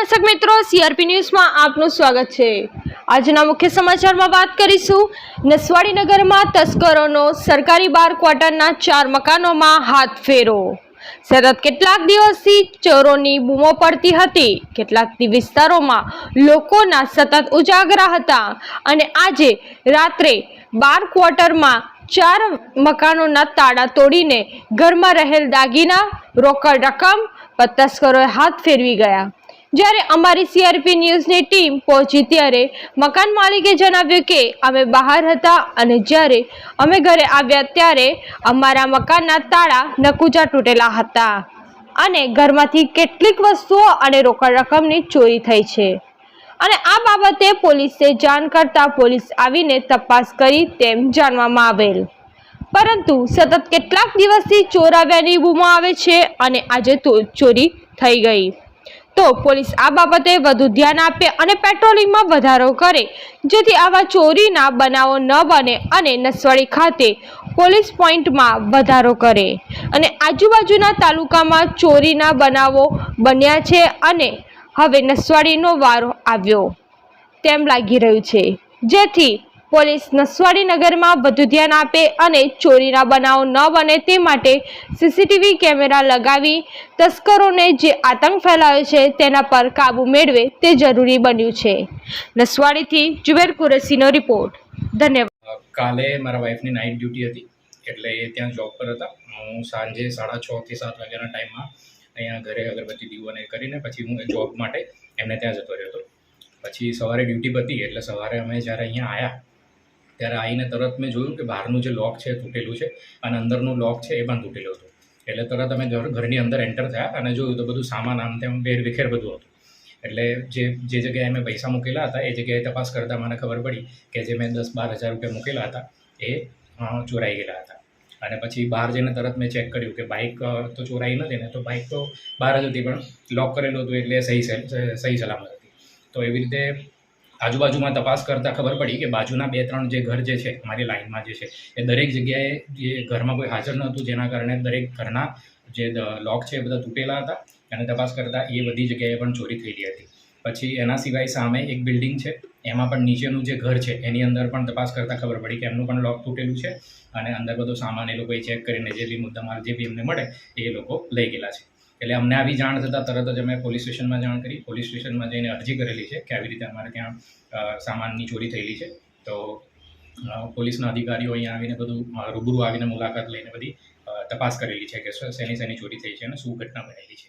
દર્શક મિત્રો સીઆરપી ન્યૂઝમાં આપનું સ્વાગત છે. આજના મુખ્ય સમાચારમાં વાત કરીશું. નસવાડી નગરમાં તસ્કરોનો સરકારી બાર ક્વાર્ટરના ચાર મકાનોમાં હાથ ફેરો. સતત કેટલાક દિવસથી ચોરોની બૂમો પડતી હતી. કેટલાક વિસ્તારોમાં લોકોના સતત ઉજાગરા હતા. અને આજે રાત્રે બાર ક્વાર્ટરમાં ચાર મકાનોના તાળા તોડીને ઘરમાં રહેલ દાગીના, રોકડ રકમ પર તસ્કરોએ હાથ ફેરવી ગયા. જ્યારે અમારી સીઆરપી ન્યૂઝની ટીમ પહોંચી ત્યારે મકાન માલિકે જણાવ્યું કે અમે બહાર હતા અને જ્યારે અમે ઘરે આવ્યા ત્યારે અમારા મકાનના તાળા નકુચા તૂટેલા હતા અને ઘરમાંથી કેટલીક વસ્તુઓ અને રોકડ રકમની ચોરી થઈ છે. અને આ બાબતે પોલીસે જાણ કરતા પોલીસ આવીને તપાસ કરી તેમ જાણવામાં આવેલ. પરંતુ સતત કેટલાક દિવસથી ચોરાવ્યાની બૂમો આવે છે અને આજે ચોરી થઈ ગઈ. તો પોલીસ આ બાબતે વધુ ધ્યાન આપે અને પેટ્રોલિંગમાં વધારો કરે. જેથી આવા ચોરીના બનાવો ન બને અને નસવાડી ખાતે પોલીસ પોઈન્ટમાં વધારો કરે. અને આજુબાજુના તાલુકામાં ચોરીના બનાવો બન્યા છે અને હવે નસવાડીનો વારો આવ્યો. તેમ લાગી રહ્યું છે. જેથી પોલીસ નસવાડી નગરમાં વધુ ધ્યાન આપે અને ચોરીના બનાવો ન બને તે માટે સીસીટીવી કેમેરા લગાવી તસ્કરોને જે આતંક ફેલાયો છે તેના પર કાબૂ મેળવે તે જરૂરી બન્યું છે. નસવાડીથી જુબેર કુરેશીનો રિપોર્ટ. ધન્યવાદ. કાલે મારા વાઈફની નાઇટ ડ્યુટી હતી, એટલે એ ત્યાં જોબ પર હતા. હું સાંજે સાડા છ થી સાત વાગ્યાના ટાઈમમાં અહીંયા ઘરે અગરબત્તી દીવો અને કરીને પછી હું જોબ માટે એમને ત્યાં જતો રહ્યો હતો. પછી સવારે ડ્યુટી પતી, એટલે સવારે અમે જ્યારે અહીંયા આવ્યા ત્યારે આવીને તરત મેં જોયું કે બહારનું જે લોક છે તૂટેલું છે અને અંદરનું લોક છે એ પણ તૂટેલું હતું. એટલે તરત અમે ઘર, ઘરની અંદર એન્ટર થયા અને જોયું તો બધું સામાન આમ તેમ વેર વિખેર બધું હતું. એટલે જે જે જગ્યાએ મેં પૈસા મૂકેલા હતા એ જગ્યાએ તપાસ કરતાં મને ખબર પડી કે જે મેં દસ બાર હજાર રૂપિયા મૂકેલા હતા એ ચોરાઈ ગયેલા હતા. અને પછી બહાર જઈને તરત મેં ચેક કર્યું કે બાઇક તો ચોરાઈ નથી ને તો બાઇક તો બહાર જ હતી પણ લોક કરેલું હતું એટલે સહી સહી સલામત હતી. તો એવી રીતે આજુબાજુમાં તપાસ કરતાં ખબર પડી કે બાજુના બે, ત્રણ જે ઘર જે છે મારી લાઇનમાં જે છે, એ દરેક જગ્યાએ જે ઘરમાં કોઈ હાજર નહોતું, જેના કારણે દરેક ઘરના જે લોક છે એ બધા તૂટેલા હતા અને તપાસ કરતાં એ બધી જગ્યાએ પણ ચોરી થયેલી હતી. પછી એના સિવાય સામે એક બિલ્ડિંગ છે, એમાં પણ નીચેનું જે ઘર છે, એની અંદર પણ તપાસ કરતાં ખબર પડી કે એમનું પણ લોક તૂટેલું છે અને અંદર બધો સામાન એ લોકોએ ચેક કરીને જે બી મુદ્દામાલ જે બી એમને મળે, એ લોકો લઈ ગયેલા છે. એટલે અમને આવી જાણ થતાં તરત જ અમે પોલીસ સ્ટેશનમાં જાણ કરી. પોલીસ સ્ટેશનમાં જઈને અરજી કરેલી છે કે આવી રીતે અમારે ત્યાં સામાનની ચોરી થયેલી છે. તો પોલીસના અધિકારીઓ અહીંયા આવીને બધું રૂબરૂ આવીને મુલાકાત લઈને બધી તપાસ કરેલી છે કે શેની શેની ચોરી થઈ છે અને શું ઘટના બનેલી છે.